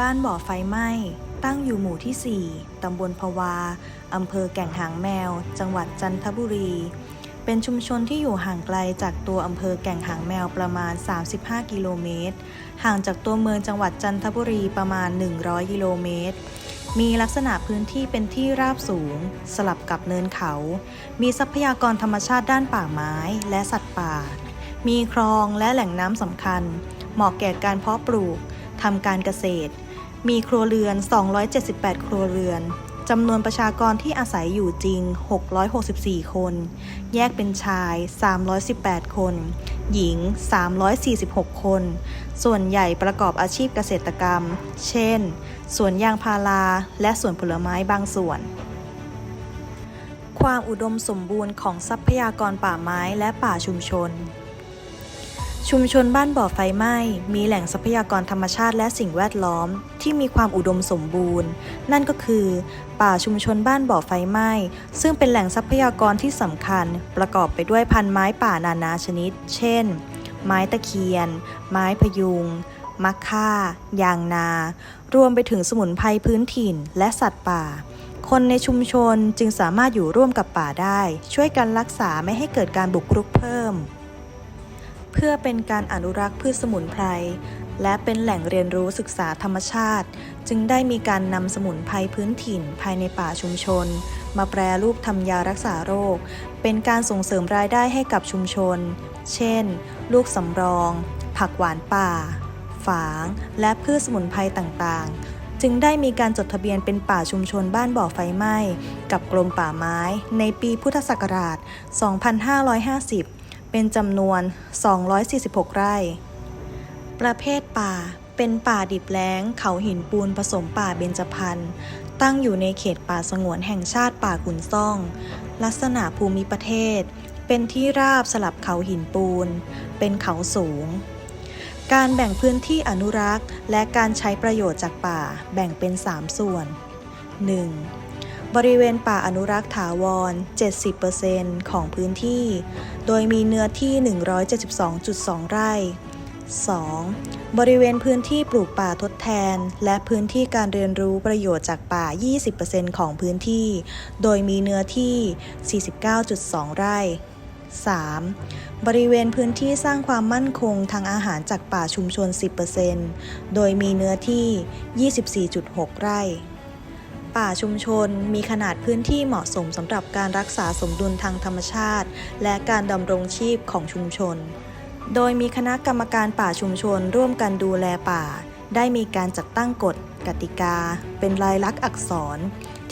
บ้านบ่อไฟไหม้ ตั้งอยู่หมู่ที่ 4 ตำบลพวา อำเภอแก่งหางแมว จังหวัดจันทบุรี เป็นชุมชนที่อยู่ห่างไกลจากตัวอำเภอแก่งหางแมวประมาณ 35 กิโลเมตร ห่างจากตัวเมืองจังหวัดจันทบุรีประมาณ 100 กิโลเมตร มีลักษณะพื้นที่เป็นที่ราบสูง สลับกับเนินเขา มีทรัพยากรธรรมชาติด้านป่าไม้และสัตว์ป่า มีคลองและแหล่งน้ำสำคัญ เหมาะแก่การเพาะปลูกทำการเกษตร มีครัวเรือน 278 ครัวเรือน จำนวนประชากรที่อาศัยอยู่จริง 664 คน แยกเป็นชาย 318 คน หญิง 346 คน ส่วนใหญ่ประกอบอาชีพเกษตรกรรม เช่น สวนยางพารา และสวนผลไม้บางส่วน ความอุดมสมบูรณ์ของทรัพยากรป่าไม้และป่าชุมชน ชุมชนบ้านบ่อไฟไหม้ มีแหล่งทรัพยากรธรรมชาติและสิ่งแวดล้อมที่มีความอุดมสมบูรณ์ นั่นก็คือ ป่าชุมชนบ้านบ่อไฟไหม้ ซึ่งเป็นแหล่งทรัพยากรที่สำคัญ ประกอบไปด้วยพันไม้ป่านานาชนิด เช่น ไม้ตะเคียน ไม้พยุงมะค่า ยางนา รวมไปถึงสมุนไพรพื้นถิ่นและสัตว์ป่า คนในชุมชนจึงสามารถอยู่ร่วมกับป่าได้ ช่วยกันรักษาไม่ให้เกิดการบุกรุกเพิ่ม เพื่อเป็นการอนุรักษ์พืชสมุนไพร และเป็นแหล่งเรียนรู้ศึกษาธรรมชาติ จึงได้มีการนำสมุนไพรพื้นถิ่นภายในป่าชุมชน มาแปรรูปทำยารักษาโรค เป็นการส่งเสริมรายได้ให้กับชุมชน เช่น ลูกสำรอง ผักหวานป่า ฝาง และพืชสมุนไพรต่างๆจึงได้มีการจดทะเบียนเป็นป่าชุมชนบ้านบ่อไฟไหม้ กับกรมป่าไม้ในปีพุทธศักราช 2550 เป็นจำนวน 246 ไร่ ประเภทป่าเป็นป่าดิบแล้ง เขาหินปูนผสมป่าเบญจพรรณตั้งอยู่ในเขตป่าสงวนแห่งชาติป่าขุนซ่อง ลักษณะภูมิประเทศ เป็นที่ราบสลับเขาหินปูน เป็นเขาสูง การแบ่งพื้นที่อนุรักษ์ และการใช้ประโยชน์จากป่าแบ่งเป็น 3 ส่วน 1. บริเวณป่าอนุรักษ์ถาวร 70%ของพื้นที่ โดยมีเนื้อที่ 172.2 ไร่ 2. บริเวณพื้นที่ปลูกป่าทดแทน และพื้นที่การเรียนรู้ประโยชน์จากป่า 20%ของพื้นที่ โดยมีเนื้อที่ 49.2 ไร่ 3. บริเวณพื้นที่สร้างความมั่นคงทางอาหารจากป่าชุมชน 10%โดยมีเนื้อที่ 24.6 ไร่ ป่าชุมชน มีขนาดพื้นที่เหมาะสมสำหรับการรักษาสมดุลทางธรรมชาติ และการดำรงชีพของชุมชน โดยมีคณะกรรมการป่าชุมชนร่วมกันดูแลป่า ได้มีการจัดตั้งกฎกติกา เป็นลายลักษณ์อักษร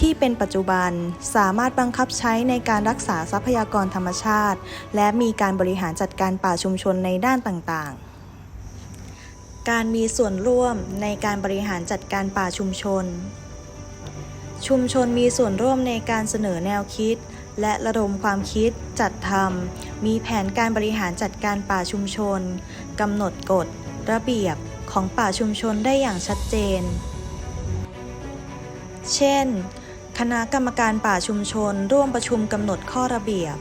ที่เป็นปัจจุบันสามารถบังคับใช้ในการรักษาทรัพยากรธรรมชาติ และมีการบริหารจัดการป่าชุมชนในด้านต่างๆการมีส่วนร่วมในการบริหารจัดการป่าชุมชน ชุมชนมีส่วนร่วมในการเสนอแนวคิด และระดมความคิดจัดทำมีแผนการบริหารจัดการป่าชุมชนกำหนดกฎ ระเบียบของป่าชุมชนได้อย่างชัดเจน เช่น คณะกรรมการป่าชุมชน ร่วมประชุมกำหนดข้อระเบียบ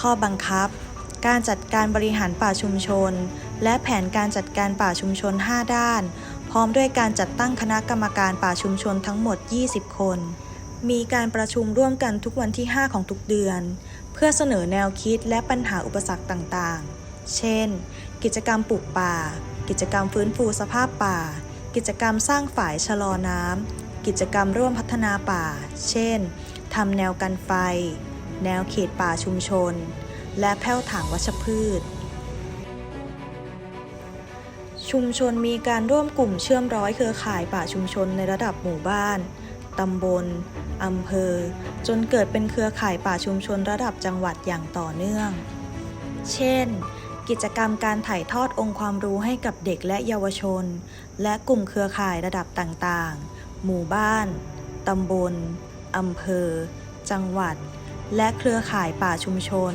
ข้อบังคับ การจัดการบริหารป่าชุมชน และแผนการจัดการป่าชุมชน 5 ด้าน พร้อมด้วยการจัดตั้งคณะกรรมการป่าชุมชนทั้งหมด 20 คน มีการประชุมร่วมกันทุกวันที่ 5 ของทุกเดือน เพื่อเสนอแนวคิดและปัญหาอุปสรรคต่างๆ เช่น กิจกรรมปลูกป่า กิจกรรมฟื้นฟูสภาพป่า กิจกรรมสร้างฝายชะลอน้ำ กิจกรรมร่วมพัฒนาป่า เช่นทำแนวกันไฟ แนวเขตป่าชุมชน และแผ้วถางวัชพืช ชุมชนมีการร่วมกลุ่มเชื่อมร้อยเครือข่ายป่าชุมชนในระดับหมู่บ้านตำบล อำเภอ จนเกิดเป็นเครือข่ายป่าชุมชนระดับจังหวัดอย่างต่อเนื่อง เช่น กิจกรรมการถ่ายทอดองค์ความรู้ให้กับเด็กและเยาวชน และกลุ่มเครือข่ายระดับต่างๆ หมู่บ้าน ตำบล อำเภอ จังหวัด และเครือข่ายป่าชุมชน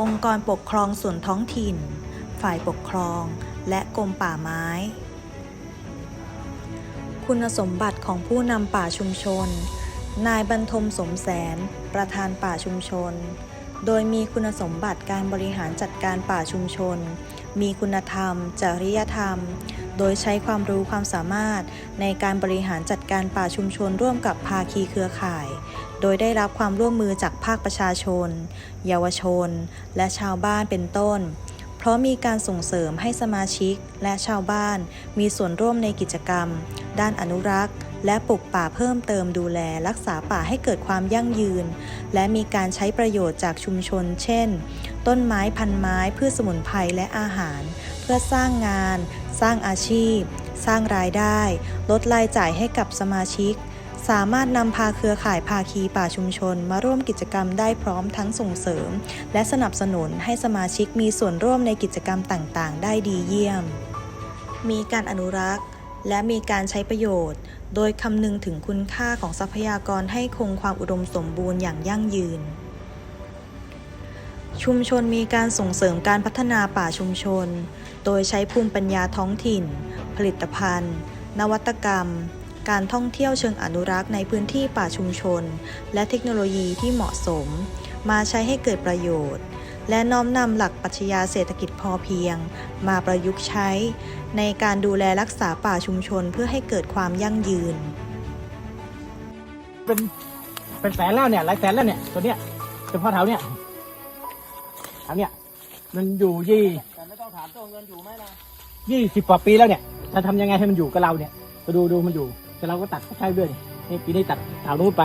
องค์กรปกครองส่วนท้องถิ่น ฝ่ายปกครอง และกรมป่าไม้คุณสมบัติของผู้นำป่าชุมชน นายบรรทมสมแสน ประธานป่าชุมชน โดยมีคุณสมบัติการบริหารจัดการป่าชุมชน มีคุณธรรม จริยธรรม โดยใช้ความรู้ความสามารถในการบริหารจัดการป่าชุมชนร่วมกับภาคีเครือข่าย โดยได้รับความร่วมมือจากภาคประชาชน เยาวชน และชาวบ้านเป็นต้น เพราะมีการส่งเสริมให้สมาชิกและชาวบ้าน มีส่วนร่วมในกิจกรรม ด้านอนุรักษ์ และปลูกป่าเพิ่มเติมดูแลรักษาป่าให้เกิดความยั่งยืน และมีการใช้ประโยชน์จากชุมชน เช่น ต้นไม้พันไม้พืชสมุนไพรและอาหาร เพื่อสร้างงาน สร้างอาชีพ สร้างรายได้ ลดรายจ่ายให้กับสมาชิก สามารถนำพาเครือข่ายภาคีป่าชุมชน มาร่วมกิจกรรมได้พร้อมทั้งส่งเสริม และสนับสนุนให้สมาชิกมีส่วนร่วมในกิจกรรมต่างๆ ได้ดีเยี่ยม มีการอนุรักษ์ และมีการใช้ประโยชน์ โดยคำนึงถึงคุณค่าของทรัพยากรให้คงความอุดมสมบูรณ์อย่างยั่งยืน ชุมชนมีการส่งเสริมการพัฒนาป่าชุมชน โดยใช้ภูมิปัญญาท้องถิ่น ผลิตภัณฑ์ นวัตกรรม การท่องเที่ยวเชิงอนุรักษ์ในพื้นที่ป่าชุมชน และเทคโนโลยีที่เหมาะสม มาใช้ให้เกิดประโยชน์ และน้อมนำหลักปรัชญาเศรษฐกิจพอเพียง มาประยุกต์ใช้ ในการดูแลรักษาป่าชุมชนเพื่อให้เกิดความยั่งยืน เป็นเป็นแสนแล้วเนี่ยหลายแสนแล้วเนี่ยตัวเนี้ยเฉพาะแถวเนี้ยแถวเนี้ยมันอยู่ยี่แต่ไม่ต้องถามตัวเงินอยู่ไหมนะยี่สิบกว่าปีแล้วเนี่ยจะทำยังไงให้มันอยู่กับเราเนี่ยก็ดูดูมันอยู่แต่เราก็ตัดก็ใช้เรื่อยนี่ปีนี้ตัดแถวนู้นไป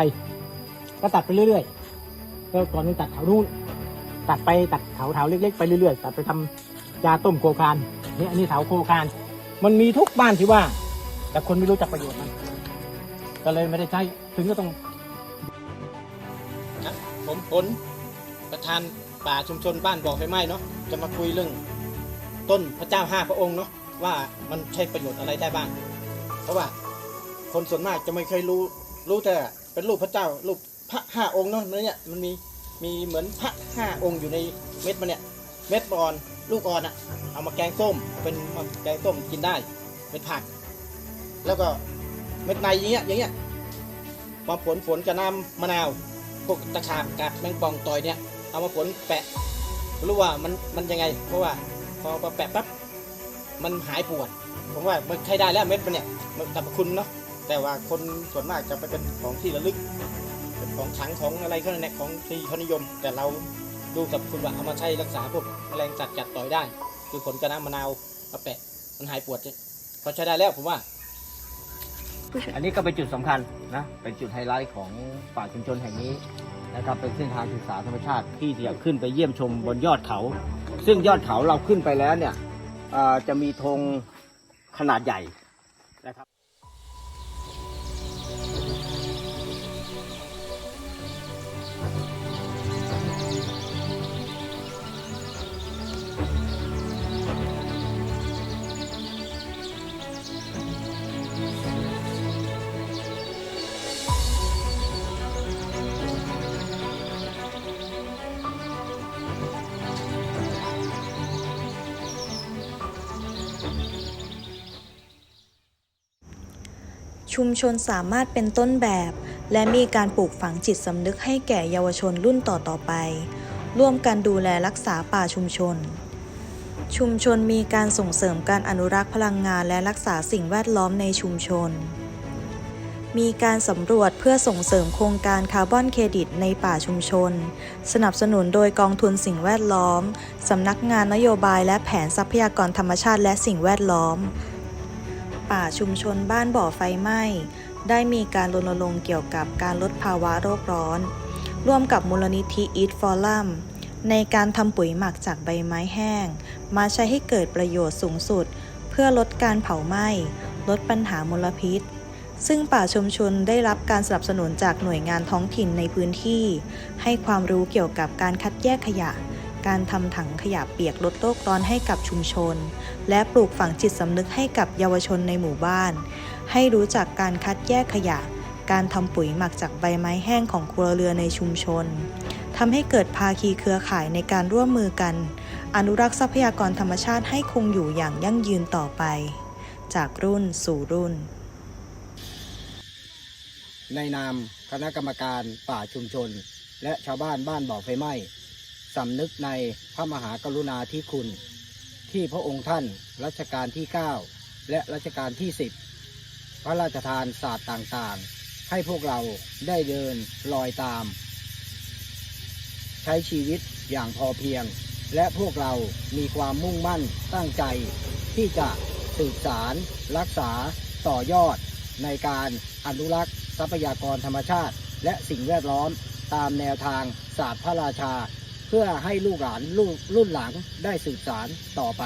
ก็ตัดไปเรื่อยๆแล้วก่อนนี้ตัดแถวนู้น ตัดไปตัดแถวแถวเล็ก ๆ ไปเรื่อยๆตัดไปทำยาต้มโคคานนี่อันนี้แถวโคคาน มันมีทุกบ้านที่ว่า แต่คนไม่รู้จักประโยชน์มันก็เลยไม่ได้ใช้ถึงก็ต้องครับผมผลประธานป่าชุมชนบ้านบ่อไฟไหม้เนาะจะมาคุยเรื่องต้นพระเจ้าห้าพระองค์เนาะว่ามันใช้ประโยชน์อะไรได้บ้าง เพราะว่าคนส่วนมากจะไม่เคยรู้รู้แต่เป็นรูปพระเจ้ารูปพระห้าองค์เนาะเนี่ยมันมี มีเหมือนพระห้าองค์อยู่ในเม็ดมันเนี่ย เม็ดอ่อนลูกอ่อนอะเอามาแกงส้มเป็นมาแกงส้มกินได้เป็นผัก แล้วก็เม็ดในอย่างเงี้ยอย่างเงี้ยมาผลฝนกับน้ำมะนาวพวกตะขาบกับแมงป่องต่อยเนี่ยเอามาผลแปะรู้ว่ามันมันยังไง เพราะว่าพอมาแปะปั๊บมันหายปวดผมว่ามันใช้ได้แล้วเม็ดมันเนี่ยมันสรรพคุณเนาะแต่ว่าคนส่วนมากจะไปเป็นของที่ระลึก ของขลังของอะไรก็นั่นแหละของที่เขานิยม แต่เราดูสรรพคุณว่าเอามาใช้รักษาพวกแมลงสัตว์กัดต่อยได้ คือผลกับน้ำมะนาวมาแปะมันหายปวดเนี่ยเขาใช้ได้แล้วผมว่า อันนี้ก็เป็นจุดสำคัญนะเป็นจุดไฮไลท์ของป่าชุมชนแห่งนี้นะครับเป็นเส้นทางศึกษาธรรมชาติที่จะขึ้นไปเยี่ยมชมบนยอดเขา ซึ่งยอดเขาเราขึ้นไปแล้วเนี่ยจะมีธงขนาดใหญ่ ชุมชนสามารถเป็นต้นแบบ และมีการปลูกฝังจิตสำนึกให้แก่เยาวชนรุ่นต่อๆไป ร่วมกันดูแลรักษาป่าชุมชน ชุมชนมีการส่งเสริมการอนุรักษ์พลังงานและรักษาสิ่งแวดล้อมในชุมชน มีการสำรวจเพื่อส่งเสริมโครงการคาร์บอนเครดิตในป่าชุมชน สนับสนุนโดยกองทุนสิ่งแวดล้อม สำนักงานนโยบายและแผนทรัพยากรธรรมชาติและสิ่งแวดล้อม ป่าชุมชนบ้านบ่อไฟไหม้ ได้มีการรณรงค์เกี่ยวกับการลดภาวะโลกร้อน ร่วมกับมูลนิธิ Eat Forum ในการทำปุ๋ยหมักจากใบไม้แห้ง มาใช้ให้เกิดประโยชน์สูงสุด เพื่อลดการเผาไหม้ ลดปัญหามลพิษ ซึ่งป่าชุมชนได้รับการสนับสนุนจากหน่วยงานท้องถิ่นในพื้นที่ ให้ความรู้เกี่ยวกับการคัดแยกขยะ การทำถังขยะเปียกลดโลกร้อนให้กับชุมชน และปลูกฝังจิตสำนึกให้กับเยาวชนในหมู่บ้าน ให้รู้จักการคัดแยกขยะ การทำปุ๋ยหมักจากใบไม้แห้งของครัวเรือนในชุมชนทำให้เกิดภาคีเครือข่ายในการร่วมมือกัน อนุรักษ์ทรัพยากรธรรมชาติให้คงอยู่อย่างยั่งยืนต่อไป จากรุ่นสู่รุ่น ในนามคณะกรรมการป่าชุมชน และชาวบ้านบ้านบ่อไฟไหม้ สำนึกในพระมหากรุณาธิคุณ ที่พระองค์ท่านรัชกาลที่ 9 และรัชกาลที่ 10 พระราชทานศาสตร์ต่างๆ ให้พวกเราได้เดินรอยตาม ใช้ชีวิตอย่างพอเพียง และพวกเรามีความมุ่งมั่นตั้งใจ ที่จะสืบสาร รักษา ต่อยอด ในการอนุรักษ์ ทรัพยากรธรรมชาติ และสิ่งแวดล้อมตามแนวทางศาสตร์พระราชา เพื่อให้ลูกหลานรุ่นรุ่นหลังได้สืบสารต่อไป